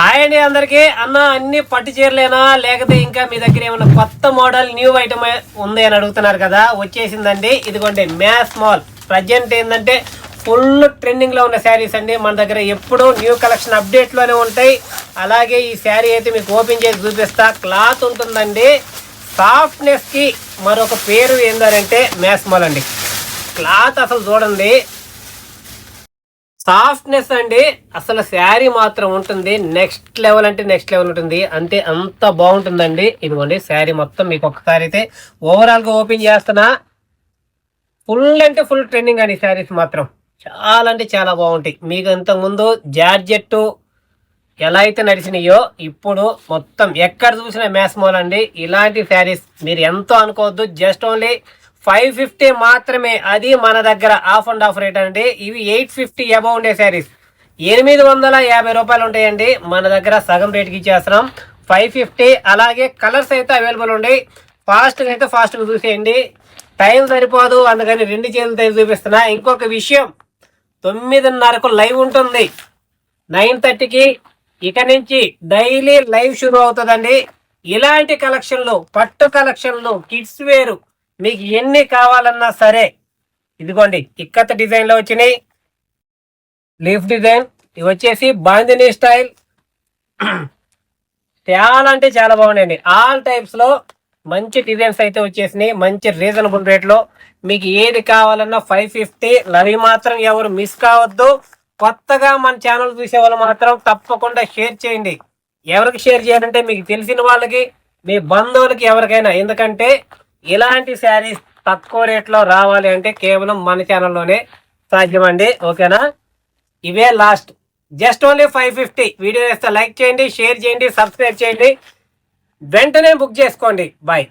Hi అండి అందరికి. అన్న అన్ని పట్టు చీరలేనా? లేకపోతే ఇంకా మీ దగ్గర ఏమైనా కొత్త మోడల్ న్యూ ఐటమ్ ఉంది అని అడుగుతున్నారు కదా వచ్చేసిందండి. ఇదిగోండి మ్యాస్ మాల్. ప్రజెంట్ ఏంటంటే ఫుల్ ట్రెండింగ్లో ఉన్న శారీస్ అండి. మన దగ్గర ఎప్పుడు న్యూ కలెక్షన్ అప్డేట్లోనే ఉంటాయి. అలాగే ఈ శారీ అయితే మీకు ఓపెన్ చేసి చూపిస్తా. క్లాత్ ఉంటుందండి. సాఫ్ట్నెస్కి మరొక పేరు ఏంటంటే మ్యాస్ మాల్ అండి. క్లాత్ అసలు చూడండి. సాఫ్ట్నెస్ అండి అసలు శారీ మాత్రం ఉంటుంది నెక్స్ట్ లెవెల్ అంటే నెక్స్ట్ లెవెల్ ఉంటుంది అంటే అంత బాగుంటుందండి. ఇదిగోండి శారీ మొత్తం మీకు ఒక్కసారి అయితే ఓవరాల్గా ఓపెన్ చేస్తున్నా. ఫుల్ అంటే ఫుల్ ట్రెండింగ్ అండి శారీస్ మాత్రం. చాలా అంటే చాలా బాగుంటాయి. మీకు ఇంతకుముందు జార్జెట్టు ఎలా అయితే నడిచినాయో ఇప్పుడు మొత్తం ఎక్కడ చూసినా మ్యాస్ మోల్ అండి. ఇలాంటి శారీస్ మీరు ఎంతో అనుకోవద్దు జస్ట్ ఓన్లీ ఫైవ్ ఫిఫ్టీ మాత్రమే అది మన దగ్గర ఆఫ్ అండ్ ఆఫ్ రేట్ అండి. ఇవి ఎయిట్ ఫిఫ్టీ అబౌ ఉండే శారీస్. ఎనిమిది వందల యాభై రూపాయలు ఉంటాయండి. మన దగ్గర సగం రేట్కి ఇచ్చేస్తున్నాం. ఫైవ్ ఫిఫ్టీ అలాగే కలర్స్ అయితే అవైలబుల్ ఉన్నాయి ఫాస్ట్గా అయితే ఫాస్ట్గా చూసేయండి. టైం సరిపోదు అందుకని రెండు చేతులతో చూపిస్తున్నా. ఇంకొక విషయం తొమ్మిదిన్నరకు లైవ్ ఉంటుంది. నైన్ థర్టీకి ఇక నుంచి డైలీ లైవ్ షురూ అవుతుందండి. ఇలాంటి కలెక్షన్లు పట్టు కలెక్షన్లు కిడ్స్ వేరు మీకు ఎన్ని కావాలన్నా సరే ఇదిగోండి ఇక్కత డిజైన్లో వచ్చినాయి. లీఫ్ డిజైన్ ఇవి వచ్చేసి బాందిని స్టైల్. చాలా అంటే చాలా బాగున్నాయండి. ఆల్ టైప్స్లో మంచి డిజైన్స్ అయితే వచ్చేసినాయి. మంచి రీజనబుల్ రేట్లో మీకు ఏది కావాలన్నా ఫైవ్ ఫిఫ్టీ అవి మాత్రం ఎవరు మిస్ కావద్దు. కొత్తగా మన ఛానల్ చూసే వాళ్ళు మాత్రం తప్పకుండా షేర్ చేయండి. ఎవరికి షేర్ చేయాలంటే మీకు తెలిసిన వాళ్ళకి మీ బంధువులకి ఎవరికైనా. ఎందుకంటే ఇలాంటి శారీస్ తక్కువ రేట్లో రావాలి అంటే కేవలం మన ఛానల్లోనే సాధ్యమండి ఓకేనా? ఇవే last just only five fifty video వేస్తే లైక్ చేయండి షేర్ చేయండి సబ్స్క్రైబ్ చేయండి. వెంటనే బుక్ చేసుకోండి. బాయ్